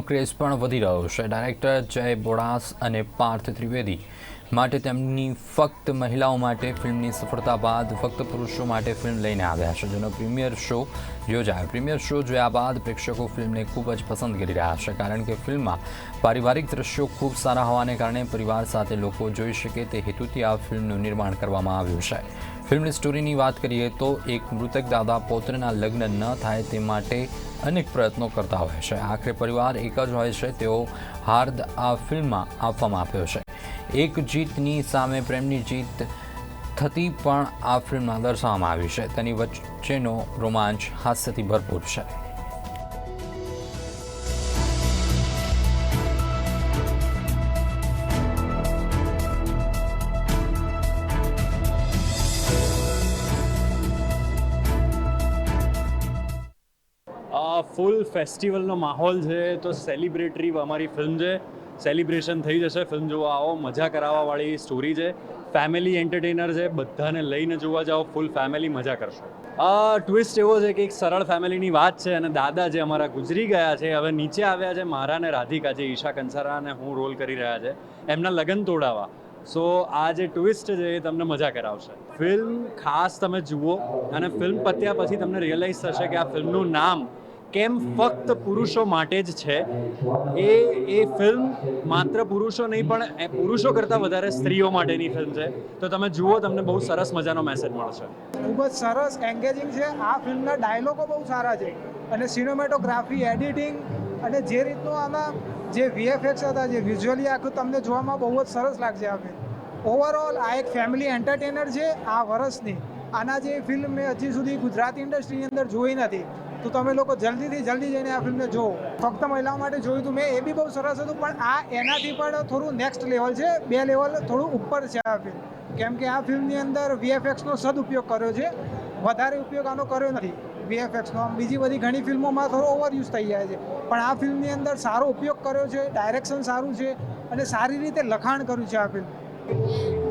Craze પણ વધી રહ્યો છે. ડાયરેક્ટર જય બોડાસ અને પાર્થ ત્રિવેદી માટે તેમની ફક્ત મહિલાઓ માટે ફિલ્મની સફળતા બાદ ફક્ત પુરુષો માટે ફિલ્મ લઈને આવ્યા છે, જેનો પ્રીમિયર શો યોજાયો. પ્રીમિયર શો જોયા બાદ પ્રેક્ષકો ફિલ્મને ખૂબ જ પસંદ કરી રહ્યા છે, કારણ કે ફિલ્મમાં પારિવારિક દ્રશ્યો ખૂબ સારા હોવાને કારણે પરિવાર સાથે લોકો જોઈ શકે તે હેતુથી આ ફિલ્મનું નિર્માણ કરવામાં આવ્યું છે. ફિલ્મની સ્ટોરીની વાત કરીએ તો એક મૃતક દાદા પૌત્રના લગ્ન ન થાય તે માટે અનેક પ્રયત્નો કરતા હોય છે. આખરે પરિવાર એક જ હોય છે, તેઓ હાર્દ આ ફિલ્મમાં આપવામાં આવ્યો છે. એક જીતની સામે પ્રેમની જીત થતી પણ આ ફિલ્મમાં દર્શાવવામાં આવી છે. તેની વચ્ચેનો રોમાંચ હાસ્યથી ભરપૂર છે. ફૂલ ફેસ્ટિવલનો માહોલ છે, તો સેલિબ્રેટરી અમારી ફિલ્મ છે. સેલિબ્રેશન થઈ જશે ફિલ્મ જોવા આવો, મજા કરાવવાવાળી સ્ટોરી છે. ફેમિલી એન્ટરટેનર છે, બધાને લઈને જોવા જાઓ ફૂલ ફેમિલી મજા કરશો. આ ટ્વિસ્ટ એવો છે કે એક સરળ ફેમિલીની વાત છે અને દાદા જે અમારા ગુજરી ગયા છે, હવે નીચે આવ્યા છે, મારા ને રાધિકા જે, ઈશા કંસારા અને હું રોલ કરી રહ્યા છે, એમના લગ્ન તોડાવા. સો આ જે ટ્વિસ્ટ છે, એ તમને મજા કરાવશે. ફિલ્મ ખાસ તમે જુઓ અને ફિલ્મ પત્યા પછી તમને રિયલાઇઝ થશે કે આ ફિલ્મનું નામ કેમ ફક્ત પુરુષો માટે જ છે? એ એ ફિલ્મ માત્ર પુરુષો નહીં, પણ પુરુષો કરતાં વધારે સ્ત્રીઓ માટેની ફિલ્મ છે. તો તમે જુઓ, તમને બહુ સરસ મજાનો મેસેજ મળશે ખૂબ જ સરસ એન્ગેજિંગ છે. આ ફિલ્મના ડાયલોગો બહુ સારા છે. અને સિનેમેટોગ્રાફી એડિટિંગ અને જે રીતનું આના જે વીએફએક્સ હતા, જે વિઝ્યુઅલી આખું તમને જોવામાં બહુ જ સરસ લાગશે આ ફિલ્મ ઓવરઓલ આ એક ફેમિલી એન્ટરટેનર છે આ વર્ષની. આના જે ફિલ્મ મેં હજી સુધી ગુજરાતી ઇન્ડસ્ટ્રીની અંદર જોઈ નથી. તો તમે લોકો જલ્દીથી જલ્દી જઈને આ ફિલ્મને જુઓ. ફક્ત મહિલાઓ માટે જોયું હતું મેં, એ બી બહુ સરસ હતું, પણ આ એનાથી પણ થોડું નેક્સ્ટ લેવલ છે. બે લેવલ થોડું ઉપર છે આ ફિલ્મ કેમ કે આ ફિલ્મની અંદર વીએફએક્સનો સદઉપયોગ કર્યો છે. વધારે ઉપયોગ આનો કર્યો નથી. વીએફએક્સનો આમ બીજી બધી ઘણી ફિલ્મોમાં થોડો ઓવરયુઝ થઈ જાય છે. પણ આ ફિલ્મની અંદર સારો ઉપયોગ કર્યો છે ડાયરેક્શન સારું છે અને સારી રીતે લખાણ કર્યું છે આ ફિલ્મ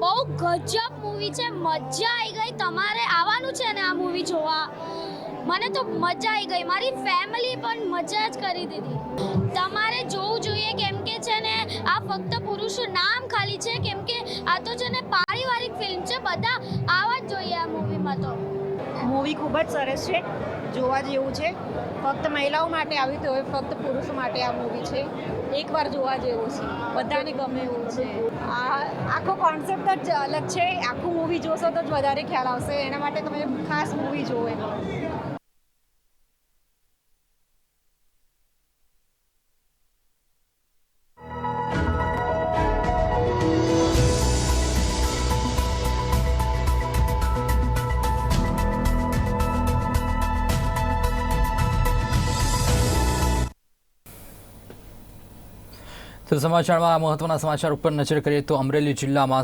બહુ ગજબ મૂવી છે. મજા આવી ગઈ. તમારે આવવાનું છે ને આ મૂવી જોવા? મને તો મજા આવી ગઈ. મારી ફેમિલી પણ મજા જ કરી દીધી. તમારે જોવું જોઈએ કેમ કે છે ને, આ ફક્ત પુરુષો નામ ખાલી છે. કેમ કે આ તો છે ને પારિવારિક ફિલ્મ છે. બધા મૂવી ખૂબ જ સરસ છે. જોવા જેવું છે. ફક્ત મહિલાઓ માટે આવી તો ફક્ત પુરુષો માટે આ મૂવી છે. એકવાર જોવા જેવું છે. બધાને ગમે એવું છે. આ આખો કોન્સેપ્ટ જ અલગ છે. આખું મૂવી જોશો તો જ વધારે ખ્યાલ આવશે. એના માટે તમે ખાસ મૂવી જોવો તો સમાચારમાં મહત્વના સમાચાર ઉપર નજર કરીએ તો અમરેલી જિલ્લામાં